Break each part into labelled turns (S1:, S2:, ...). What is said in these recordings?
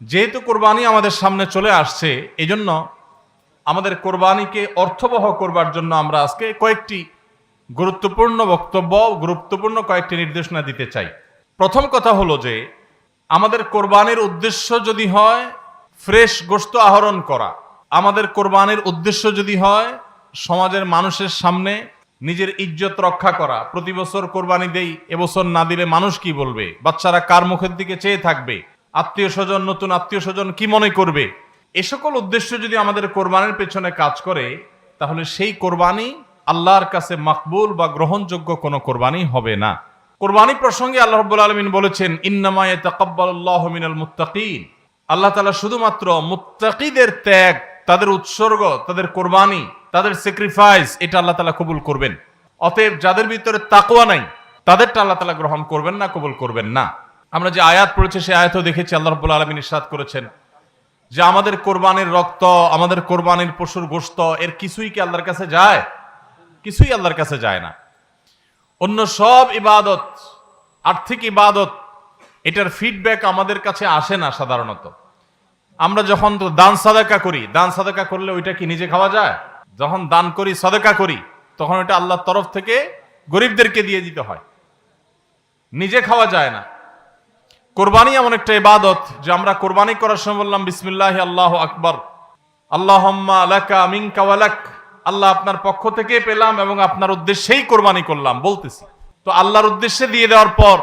S1: যেহেতু কোরবানি আমাদের সামনে চলে আসছে, এজন্য আমাদের কোরবানিকে অর্থবহ করবার জন্য আমরা আজকে কয়েকটি গুরুত্বপূর্ণ বক্তব্য, গুরুত্বপূর্ণ কয়েকটি নির্দেশনা দিতে চাই। প্রথম কথা হলো যে, আমাদের কোরবানির উদ্দেশ্য যদি হয়, ফ্রেশ গোস্ত আহরণ করা। আমাদের কোরবানির উদ্দেশ্য যদি হয়, সমাজের মানুষের সামনে নিজের ইজ্জত রক্ষা করা। প্রতি বছর কোরবানি দেই, এবছর না দিলে মানুষ কি বলবে? বাচ্চারা কার মুখের দিকে চেয়ে থাকবে? আত্মীয় স্বজন নতুন আত্মীয় স্বজন কি মনে করবে? এ সকল উদ্দেশ্য যদি আমাদের কোরবানির পেছনে কাজ করে, তাহলে সেই কোরবানি আল্লাহর কাছে মাকবুল বা গ্রহণযোগ্য কোনো কোরবানি হবে না। কোরবানি প্রসঙ্গে আল্লাহ রব্বুল আলমিন বলেছেন ইন্নামায় তাকাব্বাল্লাহ মিনাল মুত্তাকিন। আল্লাহ তাআলা শুধুমাত্র মুত্তাকিদের ত্যাগ, তাদের উৎসর্গ, তাদের কোরবানি, তাদের স্যাক্রিফাইস এটা আল্লাহ তাআলা কবুল করবেন। অতএব যাদের ভিতরে তাকওয়া নাই, তাদেরটা আল্লাহ তাআলা গ্রহণ করবেন না, কবুল করবেন না। আমরা যে আয়াত পড়েছি, সেই আয়াতও দেখেছি আল্লাহ রব্বুল আলমিন ইরশাদ করেছেন যে আমাদের কোরবানির রক্ত, আমাদের কোরবানির পশুর গোশত, এর কিছুই কি আল্লাহর কাছে যায়? কিছুই আল্লাহর কাছে যায় না। অন্য সব ইবাদত, আর্থিক ইবাদত, এটার ফিডব্যাক আমাদের কাছে আসে না সাধারণত। আমরা যখন দান সাদাকা করি, দান সাদাকা করলে ওইটা কি নিজে খাওয়া যায়? যখন দান করি, সাদাকা করি, তখন ওটা আল্লাহর তরফ থেকে গরিবদেরকে দিয়ে দিতে হয়। নিজে খাওয়া যায় না। কোরবানি এমন একটা ইবাদত যে আমরা কোরবানি করার সময় বললাম, বিসমিল্লাহ, আল্লাহ আকবর। আল্লাহ আলাকা আল্লাহ আপনার পক্ষ থেকে পেলাম এবং আপনার উদ্দেশ্যেই কোরবানি করলাম, বলতেছি। তো আল্লাহর উদ্দেশ্যে দিয়ে দেওয়ার পর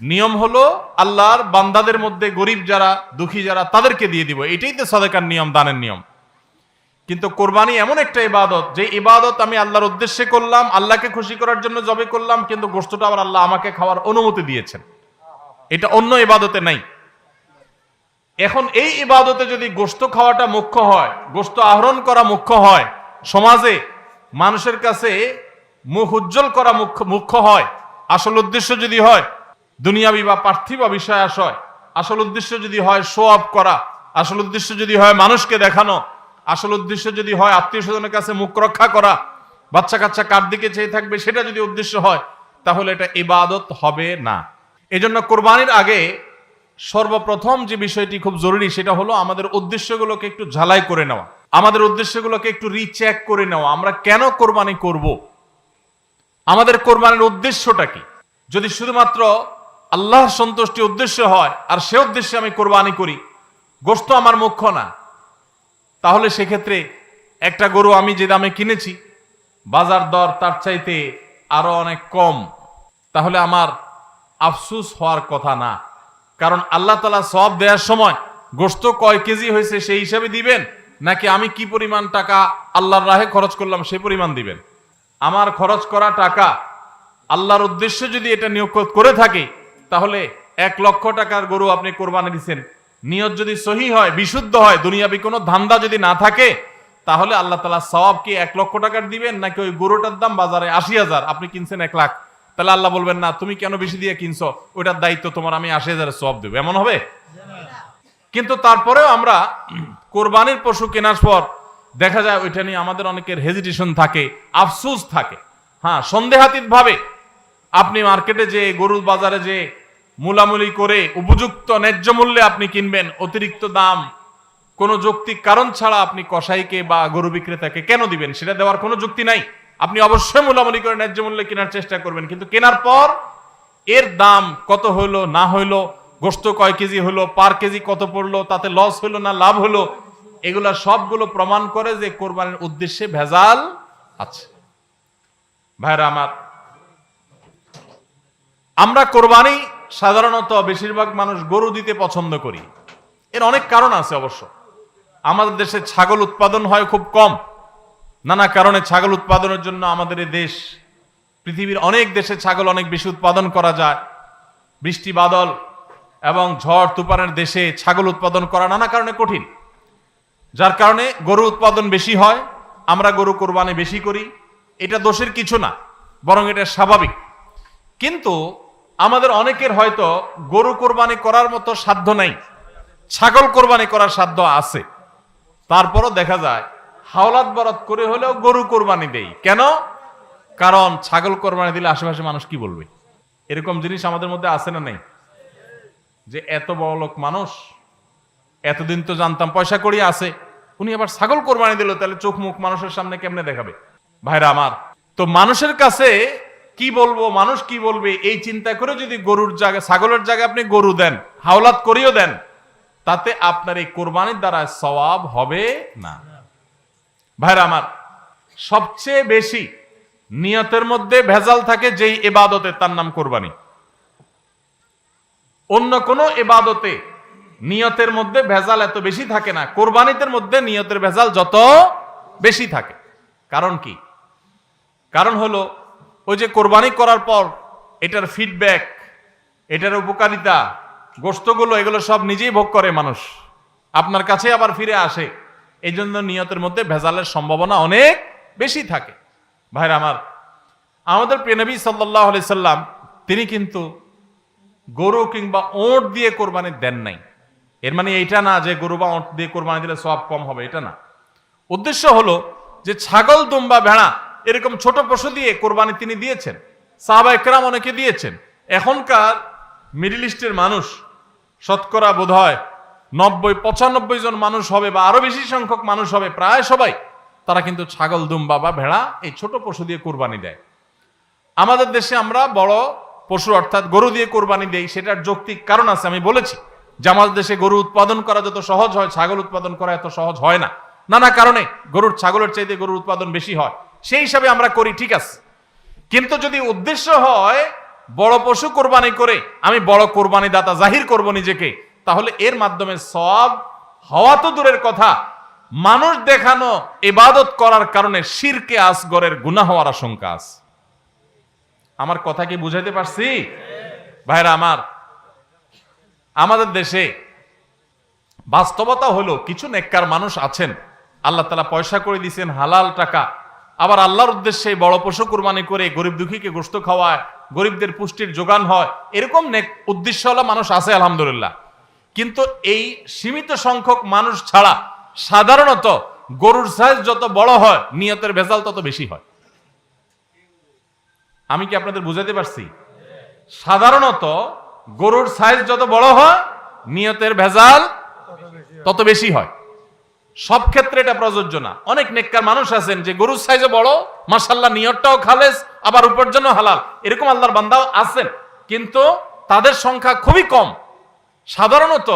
S1: নিয়ম হলো আল্লাহর বান্দাদের মধ্যে গরিব যারা, দুঃখী যারা, তাদেরকে দিয়ে দিব। এটাই তো সদেকার নিয়ম, দানের নিয়ম। কিন্তু কোরবানি এমন একটা ইবাদত যে ইবাদত আমি আল্লাহর উদ্দেশ্যে করলাম, আল্লাহকে খুশি করার জন্য জবে করলাম, কিন্তু গোষ্ঠটা আবার আল্লাহ আমাকে খাওয়ার অনুমতি দিয়েছেন। এটা অন্য ইবাদতে নাই। এখন এই ইবাদতে যদি গোস্ত খাওয়াটা মুখ্য হয় গোস্ত আহরণ করা মুখ্য হয়, সমাজে মানুষের কাছে মুখ উজ্জ্বল করা মুখ্য হয়, আসল উদ্দেশ্য যদি হয়, দুনিয়াবি বা পার্থিব বিষয় আশয়, আসল উদ্দেশ্য যদি হয় শো অফ করা, আসল উদ্দেশ্য যদি হয় মানুষকে দেখানো, আসল উদ্দেশ্য যদি হয় আত্মীয় স্বজনের কাছে মুখ রক্ষা করা, বাচ্চা কাচ্চা কার দিকে চেয়ে থাকবে সেটা যদি উদ্দেশ্য হয়, তাহলে এটা ইবাদত হবে না। এজন্য কোরবানির আগে সর্বপ্রথম যে বিষয়টি খুব জরুরি সেটা হলো আমাদের উদ্দেশ্যগুলোকে একটু ঝালাই করে নেওয়া। আমাদের উদ্দেশ্যগুলোকে একটু রিচেক করে নেওয়া। আমরা কেন কোরবানি করব? আমাদের কোরবানির উদ্দেশ্যটা কি? যদি শুধুমাত্র আল্লাহর সন্তুষ্টি উদ্দেশ্য হয় আর সে উদ্দেশ্যে আমি কোরবানি করি গোস্ত আমার মুখ্য না। তাহলে সেক্ষেত্রে একটা গরু আমি যে দামে কিনেছি, বাজার দর তার চাইতে আরও অনেক কম। তাহলে আমার আফসুস হওয়ার কথা না। কারণ আল্লাহ তালা সব দেওয়ার সময় গোস্ত কয় কেজি হয়েছে সেই হিসাবে দিবেন, নাকি আমি কি পরিমাণ টাকা আল্লাহর রাহে খরচ করলাম সেই পরিমাণ দিবেন? আমার খরচ করা টাকা আল্লাহর উদ্দেশ্যে যদি এটা নিয়োগ করে থাকে, তাহলে এক লক্ষ টাকার গরু আপনি কোরবানি দিচ্ছেন নিয়ত যদি সহি হয়, বিশুদ্ধ হয়, দুনিয়াবি কোনো ধান্দা যদি না থাকে, তাহলে আল্লাহ তালা সওয়াব কি এক লক্ষ টাকার দিবেন, নাকি ওই গরুটার দাম বাজারে আশি হাজার, আপনি কিনছেন এক লাখ। তাহলে আল্লাহ বলবেন, না, তুমি কেন বেশি দিয়ে কিনছো? ওইটার দায়িত্ব তোমার, আমি আশি হাজারের সব দেবো। এমন হবে? কিন্তু তারপরেও আমরা কোরবানির পশু কেনার পর দেখা যায় ওইটা নিয়ে আমাদের অনেকের হেজিটেশন থাকে, আফসুস থাকে। হ্যাঁ সন্দেহাতীত ভাবে আপনি মার্কেটে যে, গরুর বাজারে যে মুলামুলি করে উপযুক্ত ন্যায্য মূল্যে আপনি কিনবেন, অতিরিক্ত দাম, কোনো যৌক্তিক কারণ ছাড়া আপনি কসাইকে বা গরু বিক্রেতাকে কেন দিবেন? সেটা দেওয়ার কোনো যুক্তি নাই। আপনি অবশ্যই মুলামুলি করে ন্যায্য মূল্যে কেনার চেষ্টা করবেন। কিন্তু কেনার পর এর দাম কত হইল, না হইল, গোস্ত কয় কেজি হলো পার কেজি কত পড়ল, তাতে লস হইল না লাভ হলো এগুলা সবগুলো প্রমাণ করে যে কোরবানির উদ্দেশ্যে ভেজাল আছে। ভাইরা আমার, আমরা কোরবানি সাধারণত বেশিরভাগ মানুষ গরু দিতে পছন্দ করি। এর অনেক কারণ আছে অবশ্য। আমাদের দেশে ছাগল উৎপাদন হয় খুব কম। নানা কারণে ছাগল উৎপাদনের জন্য আমাদের এই দেশ, পৃথিবীর অনেক দেশে ছাগল অনেক বেশি উৎপাদন করা যায়। বৃষ্টি, বাদল এবং ঝড়, তুফানের দেশে ছাগল উৎপাদন করা নানা কারণে কঠিন। যার কারণে গরু উৎপাদন বেশি হয়, আমরা গরু কোরবানি বেশি করি। এটা দোষের কিছু না, বরং এটা স্বাভাবিক। কিন্তু আমাদের অনেকের হয়তো গরু কোরবানি করার মতো সাধ্য নাই, ছাগল কোরবানি করার সাধ্য আছে। তারপরও দেখা যায় হাওলাত বরাত করে হলেও গরু কোরবানি দেই। কেন? কারণ ছাগল কোরবানি দিলে আশেপাশে মানুষ কি বলবে? এরকম জিনিস আমাদের মধ্যে আছে না নেই? যে এত বড় লোক মানুষ, এতদিন তো জানতাম পয়সা করি আছে, উনি আবার ছাগল কোরবানি দিল, তাহলে চোখ মুখ মানুষের সামনে কেমনে দেখাবে? ভাইরা আমার, তো মানুষের কাছে কি বলব, মানুষ কি বলবে, এই চিন্তা করে যদি গরুর জায়গায়, ছাগলের জায়গায় আপনি গরু দেন, হাওলাত করিও দেন, তাতে আপনার এই কোরবানির দ্বারা সওয়াব হবে না। ভাইরা আমার, সবচেয়ে বেশি নিয়তের মধ্যে ভেজাল থাকে যেই এবাদতে তার নাম কোরবানি। অন্য কোনো এবাদতে নিয়তের মধ্যে ভেজাল এত বেশি থাকে না কোরবানিতের মধ্যে নিয়তের ভেজাল যত বেশি থাকে। কারণ কি? কারণ হলো, ওই যে কোরবানি করার পর এটার ফিডব্যাক এটার উপকারিতা গোস্তগুলো এগুলো সব নিজেই ভোগ করে মানুষ। আপনার কাছে আবার ফিরে আসে। এই জন্য নিয়তের মধ্যে ভেজালের সম্ভাবনা অনেক বেশি থাকে। ভাইরা আমার, আমাদের প্রিয়নবী সাল্লাহ সাল্লাম, তিনি কিন্তু গরু কিংবা ওঁট দিয়ে কোরবানি দেন নাই। এর মানে এইটা না যে গরু বা ওঁট দিয়ে কোরবানি দিলে সব কম হবে, এটা না। উদ্দেশ্য হলো যে ছাগল, দুম্বা, ভেড়া এরকম ছোট পশু দিয়ে কোরবানি তিনি দিয়েছেন, সাহাবা একরাম অনেকে দিয়েছেন। এখনকার মিডিল ইস্টের মানুষ শতকরা বোধ হয় নব্বই, পঁচানব্বই জন মানুষ হবে বা আরও বেশি সংখ্যক মানুষ হবে, প্রায় সবাই, তারা কিন্তু ছাগল, দুম্বা বা ভেড়া এই ছোট পশু দিয়ে কোরবানি দেয়। আমাদের দেশে আমরা বড় পশু অর্থাৎ গরু দিয়ে কোরবানি দেই, সেটার যৌক্তিক কারণ আছে, আমি বলেছি। যে আমাদের দেশে গরু উৎপাদন করা যত সহজ হয়, ছাগল উৎপাদন করা এত সহজ হয় না। নানা কারণে গরুর, ছাগলের চাইতে গরুর উৎপাদন বেশি হয়। সেই হিসাবে আমরা করি, ঠিক আছে। কিন্তু যদি উদ্দেশ্য হয় বড় পশু কোরবানি করে, আমি বড় কোরবানি দাতা জাহির করব নিজেকে তাহলে এর মাধ্যমে সব হওয়া তো দূরের কথা। মানুষ দেখানো, ইবাদত করার কারণে শিরকে, আসগরের গুনাহ হওয়ার আশঙ্কা আছে। আমার কথা কি বুঝাইতে পারছি? ভাইরা আমার, আমাদের দেশে বাস্তবতা হলো, কিছু নেককার মানুষ আছেন, আল্লাহ তালা পয়সা করে দিয়েছেন, হালাল টাকা। আবার আল্লাহর উদ্দেশ্যে বড় পশু কুরবানি করে গরিব দুঃখীকে গোস্ত খাওয়ায়, গরিবদের পুষ্টির যোগান হয়, এরকম নেক হলো মানুষ আছে, আলহামদুলিল্লাহ। কিন্তু এই সীমিত সংখ্যক মানুষ ছাড়া সাধারণত গরুর সাইজ যত বড় হয়, নিয়তের ভেজাল তত বেশি হয়। আমি কি আপনাদের বুঝাতে পারছি? সাধারণত গরুর সাইজ যত বড় হয়, নিয়তের ভেজাল তত বেশি হয়। সব ক্ষেত্রে এটা প্রযোজ্য না। অনেক নেককার মানুষ আছেন যে গরুর সাইজে বড় মাসাল্লাহ নিয়তটাও খালেস, আবার উপার্জনও হালাল। এরকম আল্লাহর বান্দাও আছেন। কিন্তু তাদের সংখ্যা খুবই কম। সাধারণত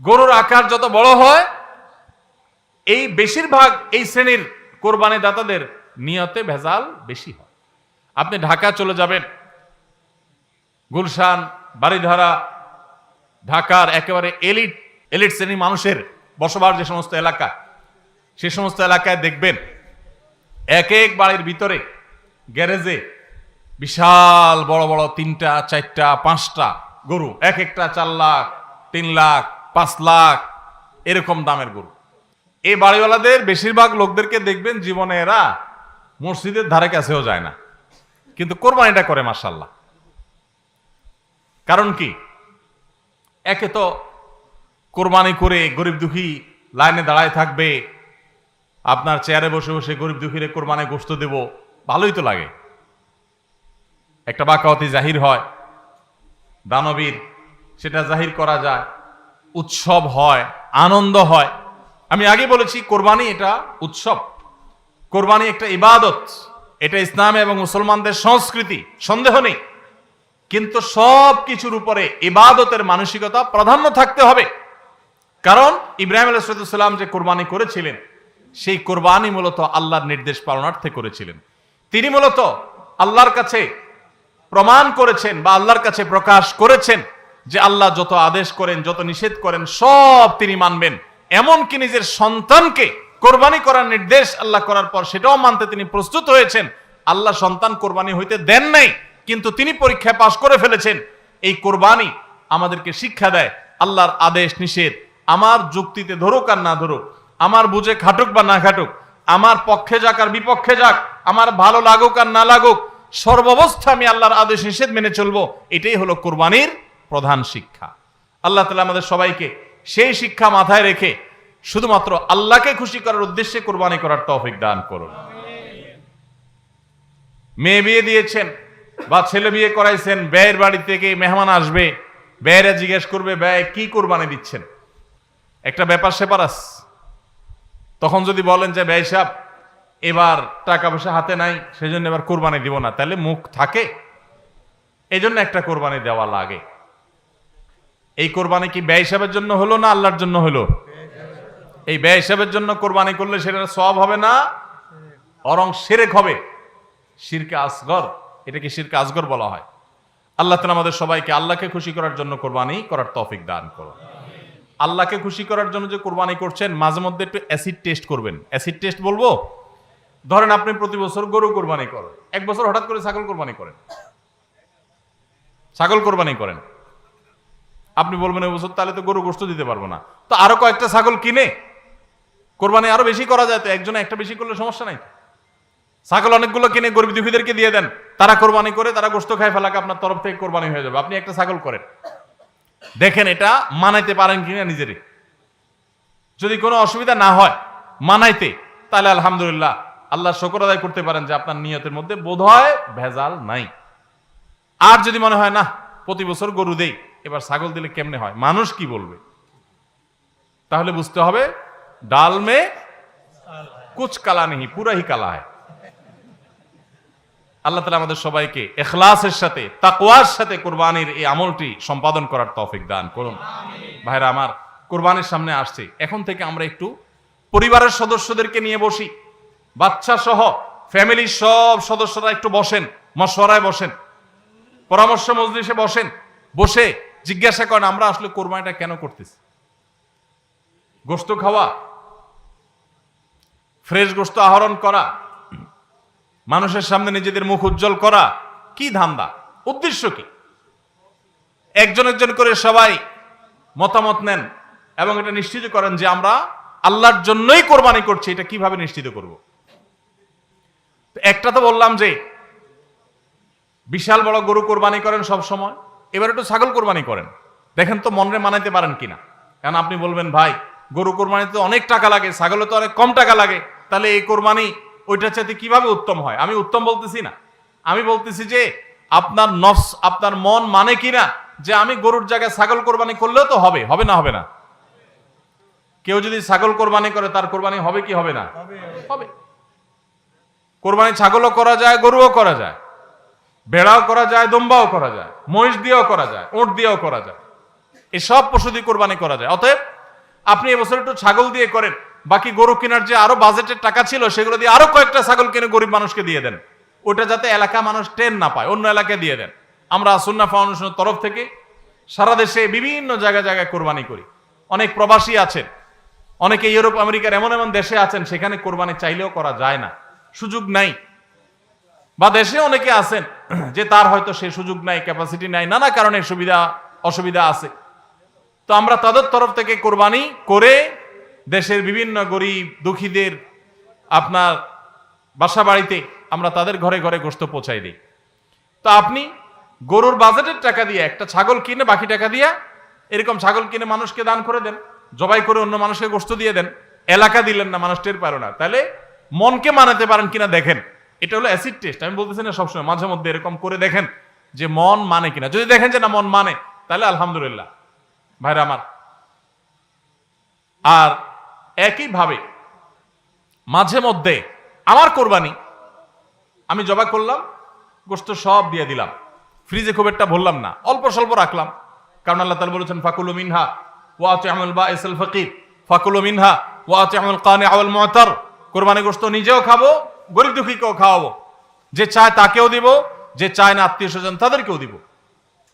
S1: গরুর আকার যত বড় হয়, এই বেশিরভাগ এই শ্রেণির কোরবানি দাতাদের নিয়তে ভেজাল বেশি হয়। আপনি ঢাকা চলে যাবেন, গুলশান বাড়িধারা ঢাকার একেবারে এলিট এলিট শ্রেণির মানুষের বসবাস যে সমস্ত এলাকা, সে সমস্ত এলাকায় দেখবেন এক এক বাড়ির ভিতরে গ্যারেজে বিশাল বড় বড় তিনটা, চারটা, পাঁচটা গরু। এক একটা চার লাখ, তিন লাখ, পাঁচ লাখ, এরকম দামের গরু। এই বাড়িওয়ালাদের বেশিরভাগ লোকদেরকে দেখবেন জীবনে এরা মসজিদের ধারে কাছেও যায় না। কিন্তু কোরবানিটা করে মার্শাল্লাহ কারণ কি? একে তো কোরবানি করে গরিব দুঃখী লাইনে দাঁড়ায় থাকবে, আপনার চেয়ারে বসে বসে গরিব দুঃখীরে কোরবানে গোস্ত দেব, ভালোই তো লাগে। একটা বাকাওয়াতি জাহির হয়। দানবীর, সেটা জাহির করা যায়, উৎসব হয়, আনন্দ হয়। আমি আগে বলেছি, কোরবানি এটা উৎসব। কোরবানি একটা ইবাদত। এটা ইসলাম এবং মুসলমানদের সংস্কৃতি, সন্দেহ নেই। কিন্তু সব কিছুর উপরে ইবাদতের মানসিকতা প্রাধান্য থাকতে হবে। কারণ ইব্রাহিম আলাইসালাম যে কোরবানি করেছিলেন, সেই কোরবানি মূলত আল্লাহর নির্দেশ পালনার্থে করেছিলেন। তিনি মূলত আল্লাহর কাছে প্রমাণ করেছেন বা আল্লাহর কাছে প্রকাশ করেছেন যে আল্লাহ যত আদেশ করেন, যত নিষেধ করেন, সব তিনি মানবেন। এমনকি নিজের সন্তানকে কোরবানি করার নির্দেশ আল্লাহ করার পর সেটাও মানতে তিনি প্রস্তুত হয়েছেন। আল্লাহ সন্তান কোরবানি হইতে দেন নাই, কিন্তু তিনি পরীক্ষায় পাশ করে ফেলেছেন। এই কোরবানি আমাদেরকে শিক্ষা দেয়, আল্লাহর আদেশ নিষেধ। আমার যুক্তিতে ধরুক আর না ধরুক, আমার বুঝে খাটুক বা না খাটুক, আমার পক্ষে যাক আর বিপক্ষে যাক, আমার ভালো লাগুক আর না লাগুক সর্বাবস্থা আমি আল্লাহর আদেশ নিষেধ মেনে চলবো, এটাই হলো কোরবানির প্রধান শিক্ষা। আল্লাহ তালা আমাদের সবাইকে সেই শিক্ষা মাথায় রেখে শুধুমাত্র আল্লাহকে খুশি করার উদ্দেশ্যে কোরবানি করার তৌফিক দান করুন। মেয়ে বিয়ে দিয়েছেন বা ছেলে বিয়ে করাইছেন, ব্যয়ের বাড়ি থেকে মেহমান আসবে, ব্যয়েরা জিজ্ঞেস করবে, ব্যয় কি কোরবানি দিচ্ছেন? একটা ব্যাপার সেপার আছে তখন যদি বলেন যে, ব্যয় সাহেব এবার টাকা পয়সা হাতে নাই সেই জন্য এবার কোরবানি দিব না। তাহলে মুখ থাকে। এই জন্য একটা কোরবানি দেওয়া লাগে। এই কোরবানি কি ব্যয় হিসাবের জন্য হলো না আল্লাহর জন্য হলো? এই ব্যয় হিসাবের জন্য কোরবানি করলে সেটা সব হবে না? অরং সেরেক হবে। শিরকে আসগর। এটাকে শিরকে আসগর বলা হয়। আল্লাহ তালা আমাদের সবাইকে আল্লাহকে খুশি করার জন্য কোরবানি করার তৌফিক দান করো আল্লাহকে খুশি করার জন্য যে কোরবানি করছেন, মাঝে মধ্যে একটু অ্যাসিড টেস্ট করবেন। অ্যাসিড টেস্ট বলব? ধরেন আপনি প্রতি বছর গরু কোরবানি করেন। এক বছর হঠাৎ করে ছাগল কোরবানি করেন। ছাগল কোরবানি করেন। আপনি বলবেন এবছর তাহলে তো গরু গোস্ত দিতে পারব না। তো আরও কয়েকটা ছাগল কিনে কোরবানি আরও বেশি করা যায় তো একজনে একটা বেশি করলে সমস্যা নাই ছাগল অনেকগুলো কিনে গরিব দুঃখীদেরকে দিয়ে দেন। তারা কোরবানি করে, তারা গোস্ত খায় ফেলাকে আপনার তরফ থেকে কোরবানি হয়ে যাবে। আপনি একটা ছাগল করেন। দেখেন, এটা মানাইতে পারেন কিনা নিজেরই যদি কোনো অসুবিধা না হয় মানাইতে, তাহলে আলহামদুলিল্লাহ আল্লাহ শকর আদায় করতে পারেন যে আপনার নিয়তের মধ্যে বোধ হয় ভেজাল নাই। আর যদি মনে হয় না প্রতি বছর গরু দেই, এবার ছাগল দিলে কেমনে হয়? মানুষ কি বলবে? তাহলে বুঝতে হবে, ডাল মে কুচ কালা নেই পুরা হি কালা হয় আল্লাহ তালা আমাদের সবাইকে এখলাসের সাথে, তাকওয়ার সাথে কোরবানির এই আমলটি সম্পাদন করার তফিক দান করুন। ভাইরা, আমার কোরবানির সামনে আসছে। এখন থেকে আমরা একটু পরিবারের সদস্যদেরকে নিয়ে বসি। বাচ্চা সহ ফ্যামিলির সব সদস্যরা একটু বসেন, মশওয়ারায় বসেন, পরামর্শ মজলিসে বসেন, বসে জিজ্ঞাসা করেন, আমরা আসলে কোরবানিটা কেন করতেছি? গোস্ত খাওয়া, ফ্রেশ গোস্ত আহরণ করা, মানুষের সামনে নিজেদের মুখ উজ্জ্বল করা, কি ধান্দা? উদ্দেশ্য কি? একজন একজন করে সবাই মতামত নেন এবং এটা নিশ্চিত করেন যে আমরা আল্লাহর জন্যই কোরবানি করছি, এটা কীভাবে নিশ্চিত করব? একটা তো বললাম যে বিশাল বড় গরু কোরবানি করেন সব সময়। এবার একটু ছাগল কোরবানি করেন। দেখেন তো মনে মানাইতে পারেন কিনা। কারণ আপনি বলবেন ভাই গরু কোরবানিতে অনেক টাকা লাগে ছাগলে তো অনেক কম টাকা লাগে। তাহলে এই কোরবানি ওইটার চাইতে কীভাবে উত্তম হয়? আমি উত্তম বলতেছি না। আমি বলতেছি যে আপনার নফস আপনার মন মানে কিনা? যে আমি গরুর জায়গায় ছাগল কোরবানি করলেও তো হবে হবে না হবে না। কেউ যদি ছাগল কোরবানি করে তার কোরবানি হবে কি হবে না? হবে। কোরবানি ছাগলও করা যায়, গরুও করা যায়। ভেড়াও করা যায়, দম্বাও করা যায়। মহিষ দিয়েও করা যায়, ওট দিয়েও করা যায়। এসব পশু দিয়ে কোরবানি করা যায়। অতএব আপনি এবছর একটু ছাগল দিয়ে করেন। বাকি গরু কেনার যে আরও বাজেটের টাকা ছিল, সেগুলো দিয়ে আরও কয়েকটা ছাগল কিনে গরিব মানুষকে দিয়ে দেন। ওটা যাতে এলাকা মানুষ ট্রেন না পায়, অন্য এলাকায় দিয়ে দেন। আমরা সুন্না ফাউন্ডেশনের তরফ থেকে সারা দেশে বিভিন্ন জায়গায় জায়গায় কোরবানি করি। অনেক প্রবাসী আছেন, অনেকে ইউরোপ, আমেরিকার এমন এমন দেশে আছেন, সেখানে কোরবানি চাইলেও করা যায় না। সুযোগ নাই। বা দেশে অনেকে আছেন যে তার হয়তো সে সুযোগ নাই ক্যাপাসিটি নাই, নানা কারণে সুবিধা, অসুবিধা আছে। তো আমরা তাদের তরফ থেকে কোরবানি করে দেশের বিভিন্ন গরিব, দুঃখীদের আপনার বাসা বাড়িতে আমরা তাদের ঘরে ঘরে গোস্ত পৌঁছাই দিই। তো আপনি গরুর বাজেটের টাকা দিয়ে একটা ছাগল কিনে বাকি টাকা দিয়ে এরকম ছাগল কিনে মানুষকে দান করে দেন, জবাই করে অন্য মানুষকে গোস্ত দিয়ে দেন, এলাকা দিলেন না, মানুষ টের পারো না। তাহলে মনকে মানাতে পারেন কিনা দেখেন। এটা হলো অ্যাসিড টেস্ট আমি বলতেছি না সবসময়, মাঝে মধ্যে এরকম করে দেখেন যে মন মানে কিনা। যদি দেখেন যে না, মন মানে তাহলে আলহামদুলিল্লাহ। ভাইরা আমার, আর একইভাবে মাঝে মধ্যে আমার কোরবানি, আমি জবা করলাম, গোস্ত সব দিয়ে দিলাম। ফ্রিজে খুব একটা ভরলাম না, অল্প স্বল্প রাখলাম। কারণ আল্লাহ তালা বলেছেন, ফাকুলু মিনহা ওয়াতে আমল বা এসেল ফকির। ফাকুলু মিনহা ওয়াতে আমল কানে আওয়াল মতার কোরবানি গোস্ত নিজেও খাব, গরিব দুঃখীকেও খাওয়াবো। যে চায় তাকেও দিব, যে চায় না আত্মীয় স্বজন তাদেরকেও দিব।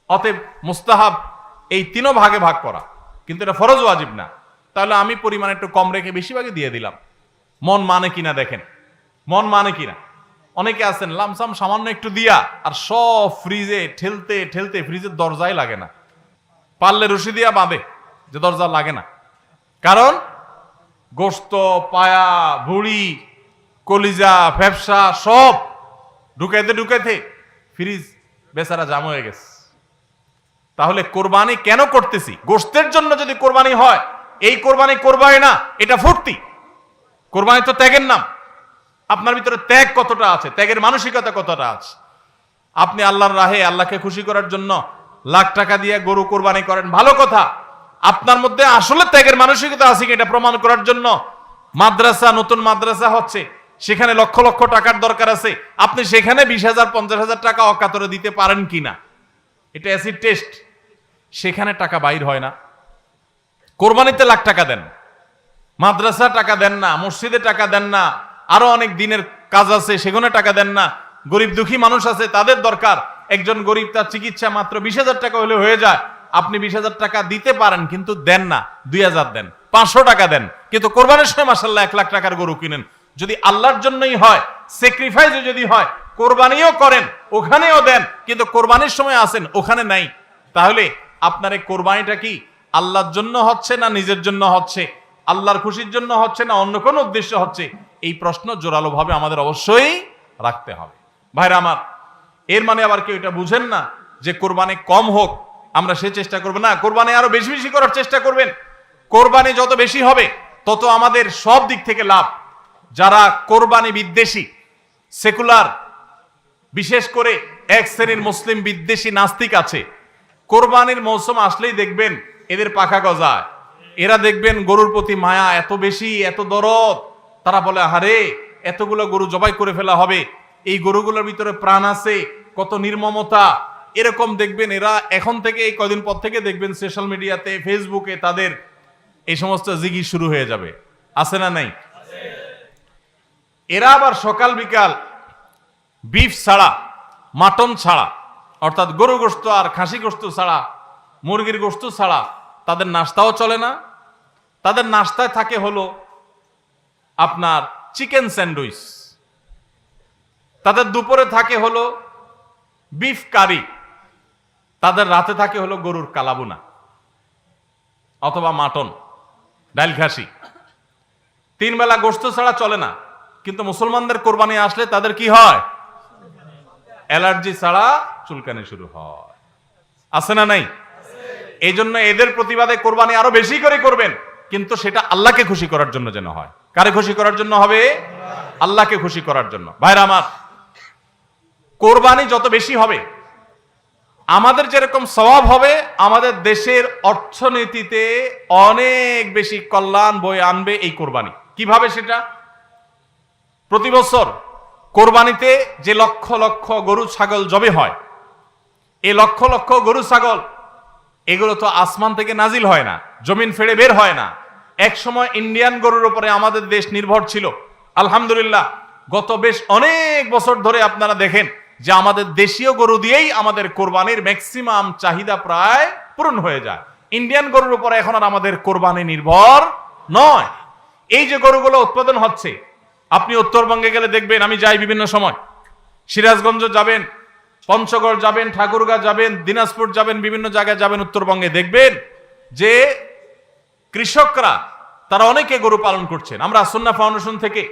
S1: অতএব মুস্তাহাব এই তিনও ভাগে ভাগ করা। কিন্তু এটা ফরজ ওয়াজিব না। তাহলে আমি পরিমাণ একটু কম রেখে বেশিরভাগই দিয়ে দিলাম। মন মানে কিনা দেখেন? মন মানে কিনা অনেকে আছেন, লামসাম সামান্য একটু দিয়া, আর সব ফ্রিজে ঠেলতে ঠেলতে ফ্রিজের দরজাই লাগে না। পারলে রশি দিয়া বাঁধে, যে দরজা লাগে না। কারণ গোস্ত, পায়া, ভুড়ি, কলিজা ফ্যাপসা সব ঢুকাইতে ঢুকাইতে ফ্রিজ বেচারা জাম হয়ে গেছে। তাহলে কোরবানি কেন করতেছি? গোস্তের জন্য যদি কোরবানি হয়, এই কোরবানি করবাই না, এটা ফুর্তি। কোরবানি তো ত্যাগের নাম। আপনার ভিতরে ত্যাগ কতটা আছে? ত্যাগের মানসিকতা কতটা আছে? আপনি আল্লাহর রাহে আল্লাহকে খুশি করার জন্য লাখ টাকা দিয়ে গরু কোরবানি করেন, ভালো কথা। আপনার মধ্যে আসলে ত্যাগের মানসিকতা আছে কি এটা প্রমাণ করার জন্য মাদ্রাসা, নতুন মাদ্রাসা হচ্ছে। সেখানে লক্ষ লক্ষ টাকার দরকার আছে। আপনি সেখানে বিশ হাজার, পঞ্চাশ হাজার টাকা অকাতরে দিতে পারেন কিনা? এটা অ্যাসিড টেস্ট সেখানে টাকা বাইর হয় না। কোরবানিতে লাখ টাকা দেন। মাদ্রাসা টাকা দেন না, মসজিদে টাকা দেন না, আরও অনেক দিনের কাজ আছে, সেখানে টাকা দেন না। গরিব দুঃখী মানুষ আছে, তাদের দরকার। একজন গরিব তার চিকিৎসা মাত্র বিশ হাজার টাকা হলে হয়ে যায়। আপনি বিশ হাজার টাকা দিতে পারেন, কিন্তু দেন না। দুই হাজার দেন, পাঁচশো টাকা দেন। কিন্তু কোরবানের সময় মাসাল্লাহ এক লাখ টাকার গরু কিনেন। যদি আল্লাহর জন্যই হয় স্যাক্রিফাইসও যদি হয়, কোরবানিও করেন, ওখানেও দেন, কিন্তু কোরবানির সময় আসেন ওখানে নাই। তাহলে আপনার এই কোরবানিটা কি আল্লাহর জন্য হচ্ছে না নিজের জন্য হচ্ছে? আল্লাহর খুশির জন্য হচ্ছে না অন্য কোনো উদ্দেশ্য হচ্ছে? এই প্রশ্ন জোরালো ভাবে আমাদের অবশ্যই রাখতে হবে। ভাইরা আমার, এর মানে আবার কেউ এটা বুঝেন না যে কোরবানি কম হোক আমরা সে চেষ্টা করব না, কোরবানি আরও বেশি বেশি করার চেষ্টা করবেন। কোরবানি যত বেশি হবে, তত আমাদের সব দিক থেকে লাভ। যারা কোরবানি বিদ্বেষী, সেকুলার, বিশেষ করে এক শ্রেণির মুসলিম বিদ্বেষী নাস্তিক আছে, কোরবানির মৌসুম আসলেই দেখবেন এদের পাখা গজায়। এরা দেখবেন গরুর প্রতি মায়া এত বেশি, এত দরদ। তারা বলে হারে এতগুলো গরু জবাই করে ফেলা হবে। এই গরুগুলোর ভিতরে প্রাণ আছে, কত নির্মমতা। এরকম দেখবেন এরা এখন থেকে, এই কদিন পর থেকে দেখবেন সোশ্যাল মিডিয়াতে ফেসবুকে তাদের এই সমস্ত জিগি শুরু হয়ে যাবে। আছে না নাই? এরা আবার সকাল বিকাল বিফ ছাড়া মাটন ছাড়া, অর্থাৎ গরু গোস্ত আর খাসি গোস্ত ছাড়া, মুরগির গোস্ত ছাড়া তাদের নাস্তাও চলে না। তাদের নাস্তায় থাকে হলো আপনার চিকেন স্যান্ডউইচ তাদের দুপুরে থাকে হলো বিফ কারি তাদের রাতে থাকে হলো গরুর কালাবুনা অথবা মাটন, ডাইল খাসি। তিন বেলা গোস্ত ছাড়া চলে না, কিন্তু মুসলমানদের কোরবানি আসলে তাদের কি হয়? অ্যালার্জি ছাড়া চুলকানি শুরু হয়। আছে না নাই? এই জন্য এদের প্রতিবাদে কোরবানি আরও বেশি করে করবেন, কিন্তু সেটা আল্লাহকে খুশি করার জন্য যেন হয়। কারে খুশি করার জন্য হবে? আল্লাহকে খুশি করার জন্য। ভাইরা আমার, কোরবানি যত বেশি হবে আমাদের যেরকম স্বভাব হবে, আমাদের দেশের অর্থনীতিতে অনেক বেশি কল্যাণ বয়ে আনবে এই কোরবানি। কীভাবে সেটা? প্রতি বছর কোরবানিতে যে লক্ষ লক্ষ গরু, ছাগল জবে হয় এই লক্ষ লক্ষ গরু, ছাগল, এগুলো তো আসমান থেকে নাজিল হয় না, জমিন ফেড়ে বের হয় না। এক সময় ইন্ডিয়ান গরুর উপরে আমাদের দেশ নির্ভর ছিল। আলহামদুলিল্লাহ, গত বেশ অনেক বছর ধরে আপনারা দেখেন যে আমাদের দেশীয় গরু দিয়েই আমাদের কোরবানির ম্যাক্সিমাম চাহিদা প্রায় পূরণ হয়ে যায়। ইন্ডিয়ান গরুর উপরে এখন আর আমাদের কোরবানি নির্ভর নয়। এই যে গরুগুলো উৎপাদন হচ্ছে, আপনি উত্তরবঙ্গে গেলে দেখবেন, আমি যাই বিভিন্ন সময়। সিরাজগঞ্জ যাবেন, পঞ্চগড় যাবেন, ঠাকুরগাঁ যাবেন, দিনাজপুর যাবেন, বিভিন্ন জায়গায় যাবেন উত্তরবঙ্গে দেখবেন যে কৃষকরা, তারা অনেকে গরু পালন করছেন। আমরা আসন্না ফাউন্ডেশন থেকে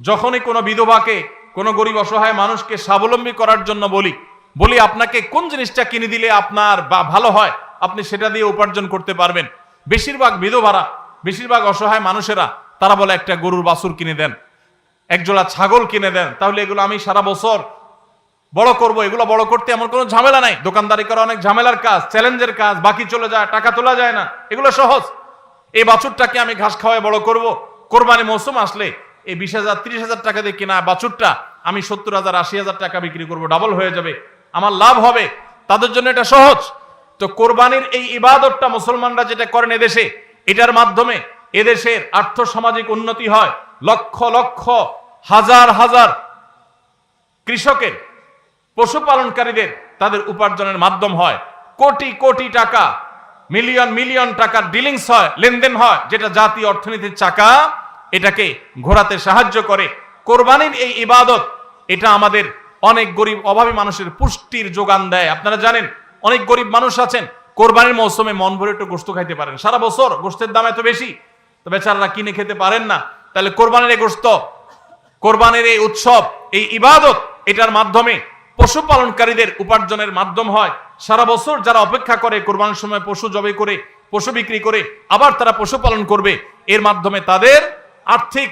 S1: যখনই কোনো বিধবাকে কোনো গরিব অসহায় মানুষকে স্বাবলম্বী করার জন্য বলি বলি আপনাকে কোন জিনিসটা কিনে দিলে আপনার বা ভালো হয়, আপনি সেটা দিয়ে উপার্জন করতে পারবেন। বেশিরভাগ বিধবারা, বেশিরভাগ অসহায় মানুষেরা, তারা বলে একটা গরুর বাছুর কিনে দেন, একজোড়া ছাগল কিনে দেন, তাহলে এগুলো আমি সারা বছর বড় করব, এগুলো বড় করতে এমন কোনো ঝামেলা নাই। দোকানদারি করা অনেক ঝামেলার কাজ, চ্যালেঞ্জের কাজ, বাকি চলে যায়, টাকা তোলা যায় না, এগুলো সহজ। এই বাছুরটাকে আমি ঘাস খাওয়ায় বড় করব, কোরবানি মৌসুম আসলে এই বিশ হাজার, ত্রিশ হাজার টাকা দিয়ে কেনা বাছুরটা আমি সত্তর হাজার, আশি হাজার টাকা বিক্রি করব ডাবল হয়ে যাবে। আমার লাভ হবে। তাদের জন্য এটা সহজ। তো কোরবানির এই ইবাদতটা মুসলমানরা যেটা করেন এদেশে, এটার মাধ্যমে এদেশের আর্থ সামাজিক উন্নতি হয়। লক্ষ লক্ষ, হাজার হাজার কৃষকের, পশুপালনকারীদের তাদের উপার্জনের মাধ্যম হয়। কোটি কোটি টাকা, মিলিয়ন মিলিয়ন টাকার ডিলিংস হয়, লেনদেন হয়, যেটা জাতীয় অর্থনীতির চাকা এটাকে ঘোরাতে সাহায্য করে। কোরবানির এই ইবাদত, এটা আমাদের অনেক গরিব, অভাবী মানুষের পুষ্টির যোগান দেয়। আপনারা জানেন, অনেক গরিব মানুষ আছেন, কোরবানির মৌসুমে মন ভরে একটু গোস্ত খাইতে পারেন। সারা বছর গোস্তের দাম এত বেশি, তো বেচারারা কিনে খেতে পারেন না। তাহলে কোরবানির এই গোস্ত কোরবানির এই উৎসব, এই ইবাদত, এটার মাধ্যমে পশুপালনকারীদের উপার্জনের মাধ্যম হয়। সারা বছর যারা অপেক্ষা করে, কোরবানির সময় পশু জবে করে, পশু বিক্রি করে, আবার তারা পশুপালন করবে, এর মাধ্যমে তাদের আর্থিক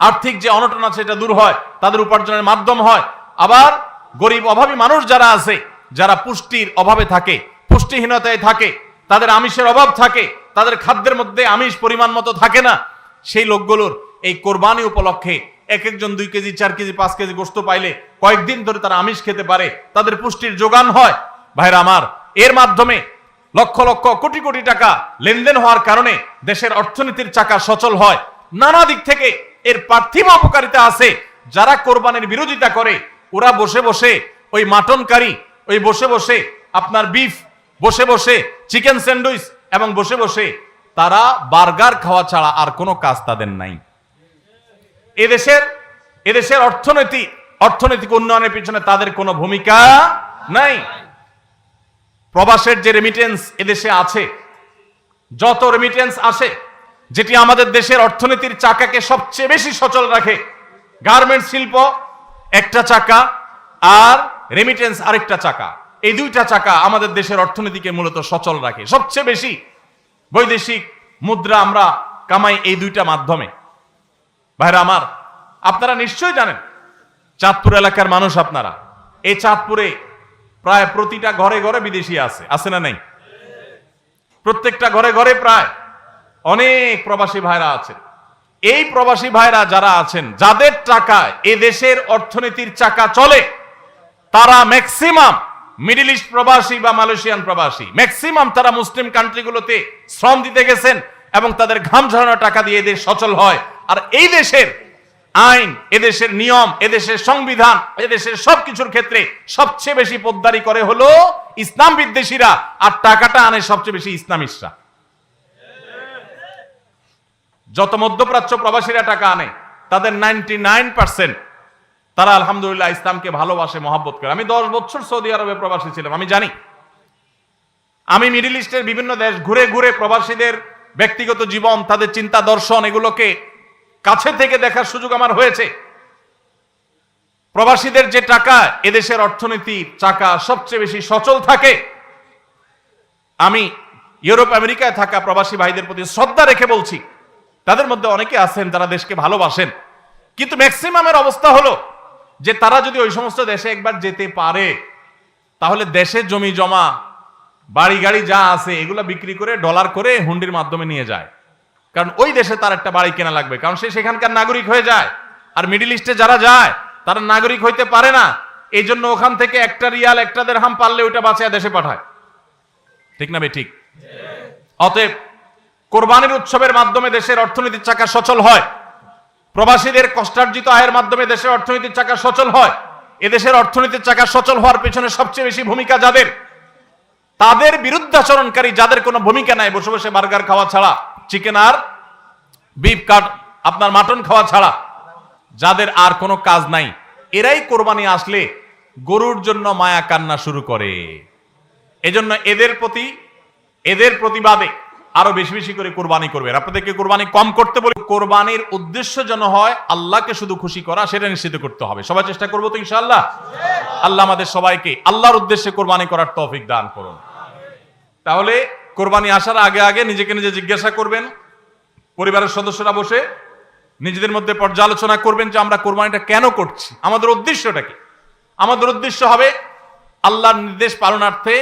S1: আর্থিক যে অনটন আছে এটা দূর হয়, তাদের উপার্জনের মাধ্যম হয়। আবার গরিব, অভাবী মানুষ যারা আছে, যারা পুষ্টির অভাবে থাকে, পুষ্টিহীনতায় থাকে, তাদের আমিষের অভাব থাকে, তাদের খাদ্যের মধ্যে আমিষ পরিমাণ মতো থাকে না, সেই লোকগুলোর এই কোরবানি উপলক্ষে এক একজন দুই কেজি, চার কেজি, পাঁচ কেজি গোস্ত পাইলে কয়েকদিন ধরে তারা আমিষ খেতে পারে, তাদের পুষ্টির যোগান হয়। ভাইরা আমার, এর মাধ্যমে লক্ষ লক্ষ কোটি কোটি টাকা লেনদেন হওয়ার কারণে দেশের অর্থনীতির চাকা সচল হয়। নানা দিক থেকে এর পার্থিব অপকারিতা আছে। যারা কোরবানির বিরোধিতা করে, ওরা বসে বসে ওই মাটনকারী ওই বসে বসে আপনার বিফ বসে বসে চিকেন স্যান্ডউইচ এবং বসে বসে তারা বার্গার খাওয়া ছাড়া আর কোনো কাজ তাদের নাই। এদেশের এদেশের অর্থনীতি, অর্থনৈতিক উন্নয়নের পিছনে তাদের কোনো ভূমিকা নাই। প্রবাসের যে রেমিটেন্স এদেশে আছে, যত রেমিটেন্স আসে যেটি আমাদের দেশের অর্থনীতির চাকাকে সবচেয়ে বেশি সচল রাখে। গার্মেন্টস শিল্প, একটা চাকা, আর রেমিটেন্স আরেকটা চাকা। এই দুইটা চাকা আমাদের দেশের অর্থনীতিকে মূলত সচল রাখে। সবচেয়ে বেশি বৈদেশিক মুদ্রা আমরা কামাই এই দুইটা মাধ্যমে। ভাইরা আমার, আপনারা নিশ্চয়ই জানেন, চাঁদপুর এলাকার মানুষ আপনারা। এই চাঁদপুরে প্রায় প্রতিটা ঘরে ঘরে বিদেশি আছে। আছে না নাই? প্রত্যেকটা ঘরে ঘরে প্রায় অনেক প্রবাসী ভাইরা আছেন। এই প্রবাসী ভাইরা যারা আছেন, যাদের টাকা এ দেশের অর্থনীতির চাকা চলে, তারা ম্যাক্সিমাম মিডিল ইস্ট প্রবাসী বা মালয়েশিয়ান প্রবাসী। ম্যাক্সিমাম তারা মুসলিম কান্ট্রিগুলোতে শ্রম দিতে গেছেন এবং তাদের ঘাম ঝরানো টাকা দিয়ে এদের সচল হয়। আর এই দেশের আইন এদেশের নিয়ম এদেশের সংবিধান এদেশের সবকিছুর ক্ষেত্রে সবচেয়ে বেশি পোদ্দারি করে হলো ইসলাম বিদ্বেষীরা। আর টাকাটা আনে সবচেয়ে বেশি ইসলামিস্টরা। যত মধ্যপ্রাচ্য প্রবাসীরা টাকা আনে, তাদের নাইনটি নাইন পার্সেন্ট তারা আলহামদুলিল্লাহ ইসলামকে ভালোবাসে, মহব্বত করে। আমি দশ বছর সৌদি আরবে প্রবাসী ছিলাম, আমি জানি। আমি মিডিল ইস্টের বিভিন্ন দেশ ঘুরে ঘুরে প্রবাসীদের ব্যক্তিগত জীবন, তাদের চিন্তা দর্শন এগুলোকে কাছে থেকে দেখার সুযোগ আমার হয়েছে। প্রবাসীদের যে টাকা এদেশের অর্থনীতির চাকা সবচেয়ে বেশি সচল থাকে, আমি ইউরোপ, আমেরিকায় থাকা প্রবাসী ভাইদের প্রতি শ্রদ্ধা রেখে বলছি তাদের মধ্যে অনেকে আছেন যারা দেশকে ভালোবাসেন। কিন্তু ম্যাক্সিমামের অবস্থা হলো যে তারা যদি ওই সমস্ত দেশে একবার যেতে পারে, তাহলে দেশের জমি জমা বাড়ি গাড়ি যা আছে এগুলো বিক্রি করে ডলার করে হুন্ডির মাধ্যমে নিয়ে যায়। কারণ ওই দেশে তার একটা বাড়ি কেনা লাগবে, কারণ সে সেখানকার নাগরিক হয়ে যায়। আর মিডিল ইস্টে যারা যায়, তারা নাগরিক হইতে পারে না। এই জন্য ওখান থেকে একটা রিয়াল একটা দেড়হাম পারলে ওইটা বাঁচিয়ে দেশে পাঠায়। ঠিক না বে ঠিক? অতএব কোরবানির উৎসবের মাধ্যমে দেশের অর্থনীতির চাকা সচল হয়। প্রবাসীদের কষ্টার্জিত আয়ের মাধ্যমে দেশের অর্থনীতির চাকা সচল হয়। এদেশের অর্থনীতির চাকা সচল হওয়ার পেছনে সবচেয়ে বেশি ভূমিকা যাদের? তাদের বিরুদ্ধাচরণকারী যাদের কোনো ভূমিকা নাই, বসে বসে বার্গার খাওয়া ছাড়া। চিকেন আর বিফ কাট, আপনার মাটন খাওয়া ছাড়া। যাদের আর কোনো কাজ নাই। এরাই কোরবানি আসলে গরুর জন্য মায়া কান্না শুরু করে। এজন্য এদের প্রতি, এদের প্রতিবাদে আরও বেশি বেশি করে কোরবানি করবেন। আপনাদেরকে কোরবানি কম করতে বলে, কোরবানির উদ্দেশ্য যেন হয় আল্লাহকে শুধু খুশি করা, সেটা নিশ্চিত করতে হবে। সবাই চেষ্টা করব তো ইনশাআল্লাহ? আল্লাহ আমাদের সবাইকে আল্লাহর উদ্দেশ্যে কোরবানি করার তৌফিক দান করুন। তাহলে কোরবানি আসার আগে আগে নিজেকে নিজে জিজ্ঞাসা করবেন, পরিবারের সদস্যরা বসে নিজেদের মধ্যে পর্যালোচনা করবেন যে আমরা কোরবানিটা কেন করছি। আমাদের উদ্দেশ্যটা কি? আমাদের উদ্দেশ্য হবে আল্লাহর নির্দেশ পালনার্থে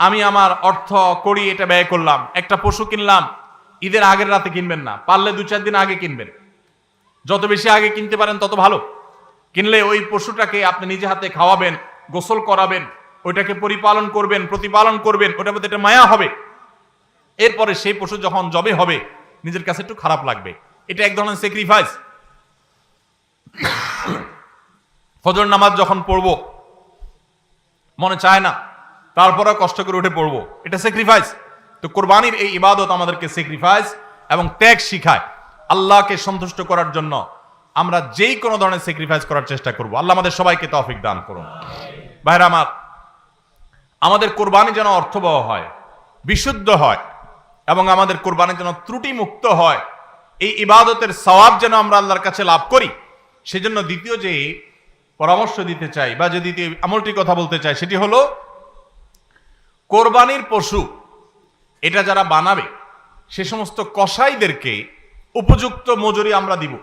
S1: আমি আমার অর্থ করি, এটা ব্যয় করলাম। একটা পশু কিনলাম, ঈদের আগের রাতে কিনবেন না, পারলে দু চার দিন আগে কিনবেন। যত বেশি আগে কিনতে পারেন, তত ভালো। কিনলে ওই পশুটাকে আপনি নিজে হাতে খাওয়াবেন, গোসল করাবেন, ওইটাকে পরিপালন করবেন, প্রতিপালন করবেন, ওটার মধ্যে একটা মায়া হবে। এরপরে সেই পশু যখন জবে হবে, নিজের কাছে একটু খারাপ লাগবে। এটা এক ধরনের স্যাক্রিফাইস ফজর নামাজ যখন পড়ব, মনে চায় না তারপরে কষ্ট করে উঠে পড়ব। এটা স্যাক্রিফাইস তো কোরবানির এই ইবাদত আমাদেরকে স্যাক্রিফাইস এবং ত্যাগ শিখায়। আল্লাহকে সন্তুষ্ট করার জন্য আমরা যেই কোনো ধরনের স্যাক্রিফাইস করার চেষ্টা করব। আল্লাহ আমাদের সবাইকে তৌফিক দান করুন। ভাইরা আমার, আমাদের কোরবানি যেন অর্থবহ হয়, বিশুদ্ধ হয় এবং আমাদের কোরবানি যেন ত্রুটি মুক্ত হয়, এই ইবাদতের সওয়াব যেন আমরা আল্লাহর কাছে লাভ করি, সেজন্য দ্বিতীয় যে পরামর্শ দিতে চাই বা যে দ্বিতীয় আমলটি কথা বলতে চাই, সেটি হলো কোরবানির পশু, এটা যারা বানাবে, সে সমস্ত কসাইদেরকে উপযুক্ত মজুরি আমরা দিব।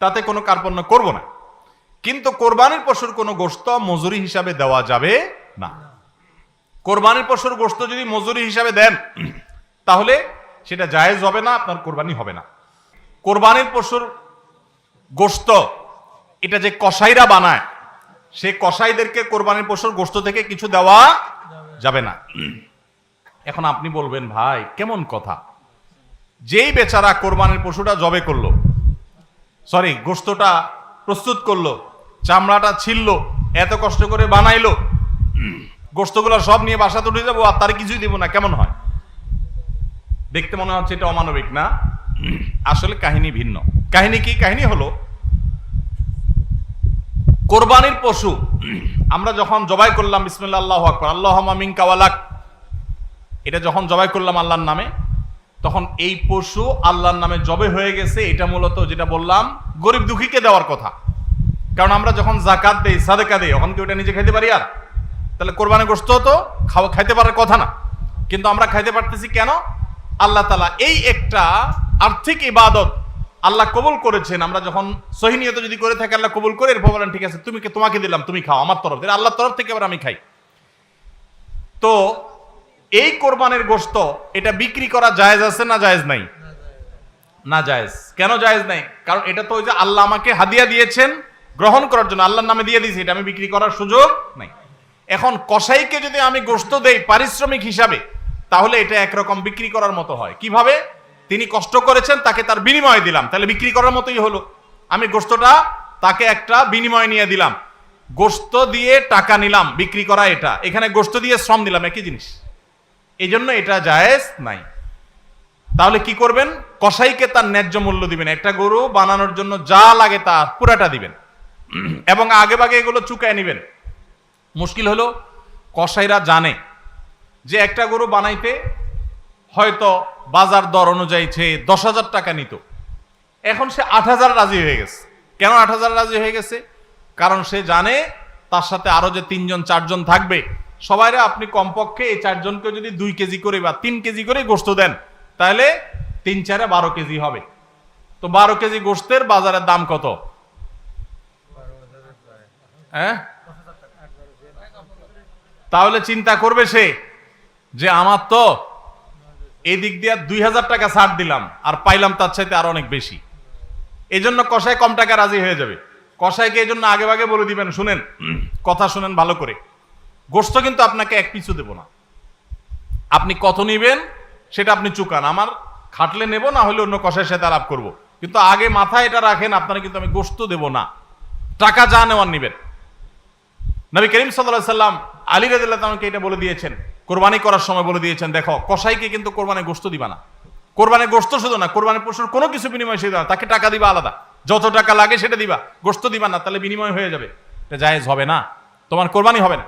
S1: তাতে কোনো কার্পণ্য করব না। কিন্তু কোরবানির পশুর কোনো গোস্ত মজুরি হিসাবে দেওয়া যাবে না। কোরবানির পশুর গোস্ত যদি মজুরি হিসাবে দেন, তাহলে সেটা জায়েজ হবে না, আপনার কোরবানি হবে না। কোরবানির পশুর গোস্ত এটা যে কসাইরা বানায়, সে কসাইদেরকে কোরবানির পশুর গোস্ত থেকে কিছু দেওয়া যাবে না। এখন আপনি বলবেন, ভাই, কেমন কথা? যেই বেচারা কোরবানির পশুটা জবে করল সরি গোস্তটা প্রস্তুত করল, চামড়াটা ছিললো, এত কষ্ট করে বানাইলো গোস্তগুলো সব নিয়ে বাসাতে উঠে যাব, আর তার কিছুই দিব না, কেমন হয়? দেখতে মনে হচ্ছে এটা অমানবিক, না? আসলে কাহিনী ভিন্ন। কাহিনী কি? কাহিনী হলো কোরবানির পশু, আমরা যখন জবাই করলাম বিসমিল্লা আল্লাহ আকবর আল্লাহ মামিন কাওয়ালাক এটা যখন জবাই করলাম আল্লাহর নামে, তখন এই পশু আল্লাহর নামে জবে হয়ে গেছে, এটা মূলত যেটা বললাম, গরিব দুঃখীকে দেওয়ার কথা। কারণ আমরা যখন জাকাত দেই, সাদেকা দেই তখন কি ওটা নিজে খাইতে পারি আর? তাহলে কোরবানি গ্রস্ত হতো খাওয়া খাইতে পারার কথা না। কিন্তু আমরা খাইতে পারতেছি কেন? আল্লাহ তালা এই একটা আর্থিক ইবাদত আল্লাহ কবুল করেছেন, আমরা যখন সহিনিয়ত যদি করে থাকি, আল্লাহ কবুল করে, এরপর বলেন, ঠিক আছে, তুমি তোমাকে দিলাম, তুমি খাও, আমার তরফ থেকে আল্লাহর তরফ থেকে আবার আমি খাই। তো এই কোরবানের গোস্ত এটা বিক্রি করা জায়েজ আছে না জায়েজ নাই? না জায়েজ। কেন জায়েজ নাই? কারণ এটা তো ওই যে আল্লাহ আমাকে হাদিয়া দিয়েছেন, গ্রহণ করার জন্য, আল্লাহর নামে দিয়ে দিয়েছি, এটা আমি বিক্রি করার সুযোগ নাই। এখন কসাইকে যদি আমি গোস্ত দেই, পারিশ্রমিক হিসাবে, তাহলে এটা একরকম বিক্রি করার মতো হয়। কীভাবে? তিনি কষ্ট করেছেন, তাকে তার বিনিময় দিলাম। তাহলে বিক্রি করার মতোই হলো। আমি গোস্তটা তাকে একটা বিনিময় নিয়ে দিলাম। গোস্ত দিয়ে টাকা নিলাম, বিক্রি করা এটা। এখানে গোস্ত দিয়ে শ্রম দিলাম, একই জিনিস। এই জন্য এটা জায়েজ নাই। তাহলে কি করবেন? কসাইকে তার ন্যায্য মূল্য দিবেন। একটা গরু বানানোর জন্য যা লাগে তা পুরাটা দিবেন। এবং আগে ভাগে এগুলো চুকায় নেবেন। মুশকিল হলো, কসাইরা জানে যে একটা গরু বানাইতে হয়তো বাজার দর অনুযায়ী সে দশ হাজার টাকা নিত। এখন সে আট হাজার রাজি হয়ে গেছে। কেন আট হাজার রাজি হয়ে গেছে? কারণ সে জানে তার সাথে আরও যে তিনজন, চারজন থাকবে, সবাইরা আপনি কমপক্ষে এই চারজনকে যদি দুই কেজি করে বা তিন কেজি করে গোস্ত দেন, তাহলে তিন চারে বারো কেজি হবে। তো বারো কেজি গোস্তের বাজারের দাম কত? হ্যাঁ? তাহলে চিন্তা করবে সে যে আমার তো এই দিক দিয়ে দুই হাজার টাকা ছাড় দিলাম, আর পাইলাম তার চাইতে আরও অনেক বেশি। এই জন্য কষাই কম টাকা রাজি হয়ে যাবে। কষাইকে এই জন্য আগে ভাগে বলে দিবেন, শুনেন, কথা শুনেন ভালো করে। গোস্ত কিন্তু আপনাকে এক পিছু দেব না। আপনি কত নিবেন, সেটা আপনি চুকান। আমার খাটলে নেব, না হলে অন্য কষাইয়ের সাথে আলাপ করব। কিন্তু আগে মাথায় এটা রাখেন, আপনারা কিন্তু আমি গোস্ত দেব না। টাকা যা নেওয়ার নিবেন। নবী করিম সাল্লাহ সাল্লাম আলী রাদিল্লাহ আমাকে এটা বলে দিয়েছেন, কোরবানি করার সময় বলে দিয়েছেন, দেখো, কসাইকে কিন্তু কোরবানি গোস্ত দিবা না। কোরবানি গোস্ত শুধু না কোরবানি পশুর কোনো কিছু বিনিময় সে তাকে টাকা দিবা আলাদা। যত টাকা লাগে সেটা দিবা গোস্ত দিবা না, তাহলে বিনিময় হয়ে যাবে। এটা জায়েজ হবে না, তোমার কোরবানি হবে না।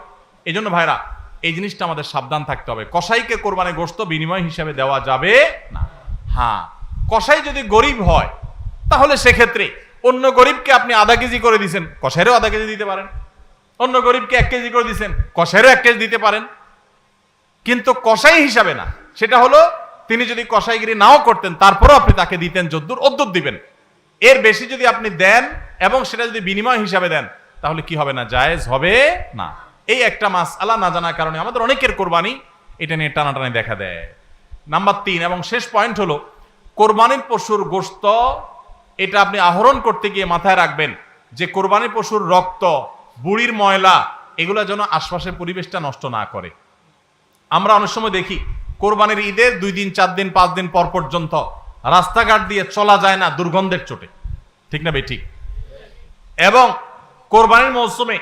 S1: এই জন্য ভাইরা, এই জিনিসটা আমাদের সাবধান থাকতে হবে। কসাইকে কোরবানি গোস্ত বিনিময় হিসাবে দেওয়া যাবে না। হ্যাঁ কসাই যদি গরিব হয়, তাহলে সেক্ষেত্রে অন্য গরিবকে আপনি আধা কেজি করে দিছেন, কসাইরও আধা কেজি দিতে পারেন। অন্য গরিবকে এক কেজি করে দিচ্ছেন কষাইরও এক কেজি দিতে পারেন। কিন্তু কষাই হিসাবে না। সেটা হলো, তিনি যদি কষাইগিরি নাও করতেন, তারপরও আপনি তাকে দিতেন যদ্দুর অদ্দুর দিবেন। এর বেশি যদি আপনি দেন এবং সেটা যদি বিনিময় হিসাবে দেন, তাহলে কি হবে না? জায়েজ হবে না। এই একটা মাস আলা না জানার কারণে আমাদের অনেকের কোরবানি, এটা নিয়ে টানাটানি দেখা দেয়। নাম্বার তিন, এবং শেষ পয়েন্ট হলো, কোরবানির পশুর গোস্ত এটা আপনি আহরণ করতে গিয়ে মাথায় রাখবেন যে কোরবানি পশুর রক্ত বুড়ির ময়লা, এগুলো যেন আশপাশের পরিবেশটা নষ্ট না করে। আমরা অনেক সময় দেখি, কোরবানির ঈদের দুই দিন, চার দিন, পাঁচ দিন পর পর্যন্ত রাস্তাঘাট দিয়ে চলা যায় না দুর্গন্ধের চোটে। ঠিক না ভাই? ঠিক। এবং কোরবানির মৌসুমে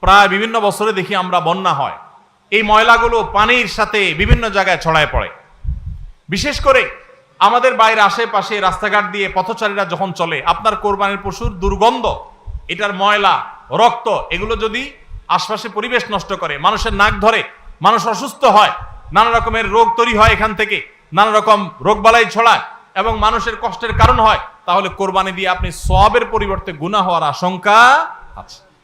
S1: প্রায় বিভিন্ন বছরে দেখি আমরা বন্যা হয়। এই ময়লাগুলো পানির সাথে বিভিন্ন জায়গায় ছড়ায় পড়ে। বিশেষ করে আমাদের বাইরে আশেপাশে রাস্তাঘাট দিয়ে পথচারীরা যখন চলে, আপনার কোরবানির পশুর দুর্গন্ধ এটার ময়লা, রক্ত, এগুলো যদি আশপাশে পরিবেশ নষ্ট করে, মানুষের নাক ধরে, মানুষ অসুস্থ হয়, নানা রকমের রোগ তৈরি হয় এখান থেকে, নানা রকম রোগবালাই ছড়ায় এবং মানুষের কষ্টের কারণ হয়, তাহলে কোরবানি দিয়ে আপনি সবের পরিবর্তে গুণা হওয়ার আশঙ্কা আছে।